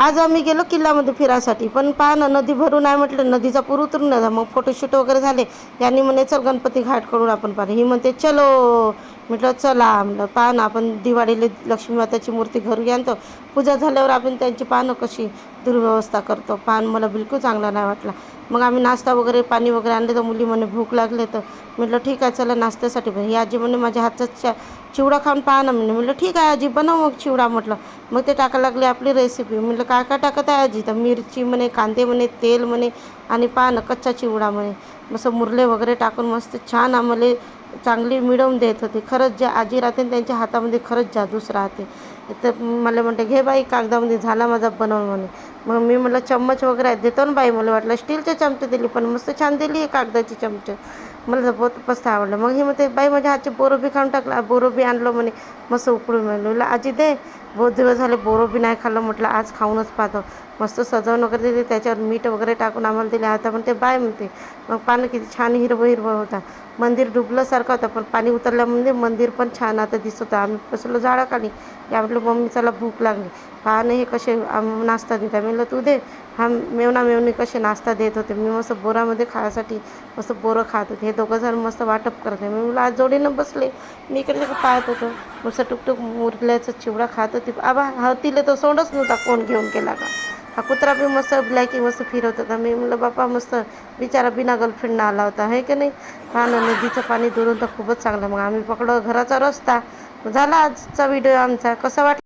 आज आम्ही गेलो किल्ल्यामध्ये फिरायसाठी पण पहा ना नदी भरून आहे म्हटलं नदीचा पूर उतरून नाही मग फोटोशूट वगैरे झाले. यांनी म्हणे चल गणपती घाट करून आपण पाहिलं ही म्हणते चलो. म्हटलं चला. म्हटलं पहा ना आपण दिवाळीला लक्ष्मी माताची मूर्ती घरी आणतो पूजा झाल्यावर आपण त्यांची पानं कशी दुर्व्यवस्था करतो. पान मला बिलकुल चांगला नाही वाटला. मग आम्ही नाश्ता वगैरे पाणी वगैरे आणले तर मुली म्हणे भूक लागले तर. म्हटलं ठीक आहे चला नाश्त्यासाठी पण ही आजी म्हणे माझ्या हातचा चिवडा खाऊन पहा ना म्हणे म्हटलं ठीक आहे आजी बनव मग चिवडा. म्हटलं मग ते टाकायला लागले आपली रेसिपी म्हटलं काय काय टाकत आहे आजी? तर मिरची म्हणे कांदे म्हणे तेल म्हणे आणि पान कच्चा चिवडा म्हणे. मस्त मुरले वगैरे टाकून मस्त छान आम्हाला चांगली मिळवून देत होती. खरंच जे आजी राहते ना त्यांच्या हातामध्ये खरंच जादूच राहते. तर मला म्हणते घे बाई कागदामध्ये झाला माझा बनवून म्हणे. मग मी म्हटलं चम्मच वगैरे आहे देतो ना बाई मला वाटलं स्टीलचे चमचे दिली पण मस्त छान दिली आहे कागदाची चमचे. मला बहुत मस्त आवडलं. मग ही म्हणते बाई माझ्या हातची बोरोबी खाऊन टाकला बोरोबी आणलो आणलं म्हणे. मस्त उकळून म्हणलं आजी दे बहुत दिवस झाले बोरोबी नाही खाल्लं. म्हटलं आज खाऊनच पाहतो. मस्त सजवून वगैरे दिली त्याच्यावर मीठ वगैरे टाकून आम्हाला दिले. आता म्हणते बाय म्हणते. मग पानं किती छान हिरवं हिरवं होता. मंदिर डुबल्यासारखं होतं पण पाणी उतरल्यामुळे मंदिर पण छान आता दिसत होतं. आम्ही बसलो झाडाखाली. या म्हटलं मम्मी चला भूक लागली. पहा हे कसे नाश्ता देत? आहे म्हणलं तू दे. हा मेवना मेवणी कसे नाश्ता देत होते? मी मस्त बोरामध्ये खायसाठी मस्त बोरं खात होते. हे दोघं जण मस्त वाटप करते मी मुलं आज जोडीनं बसले. मी इकडे पाहत होतो. मस्त टुकटुक मुरल्याचा चिवडा खात होती. आबा हा तिला तो सोंडच नव्हता कोण घेऊन गेला का? हा कुत्रा बी मस्त ब्लॅकी मस्त फिरवत होता मी म्हणलं बापा मस्त बिचारा बिना गर्लफ्रेंडनं आला होता हे की नाही? हा ना नदीचं पाणी दुरून तर खूपच चांगलं. मग आम्ही पकडलं घराचा रस्ता. झाला आजचा व्हिडिओ आमचा. कसा वाटला?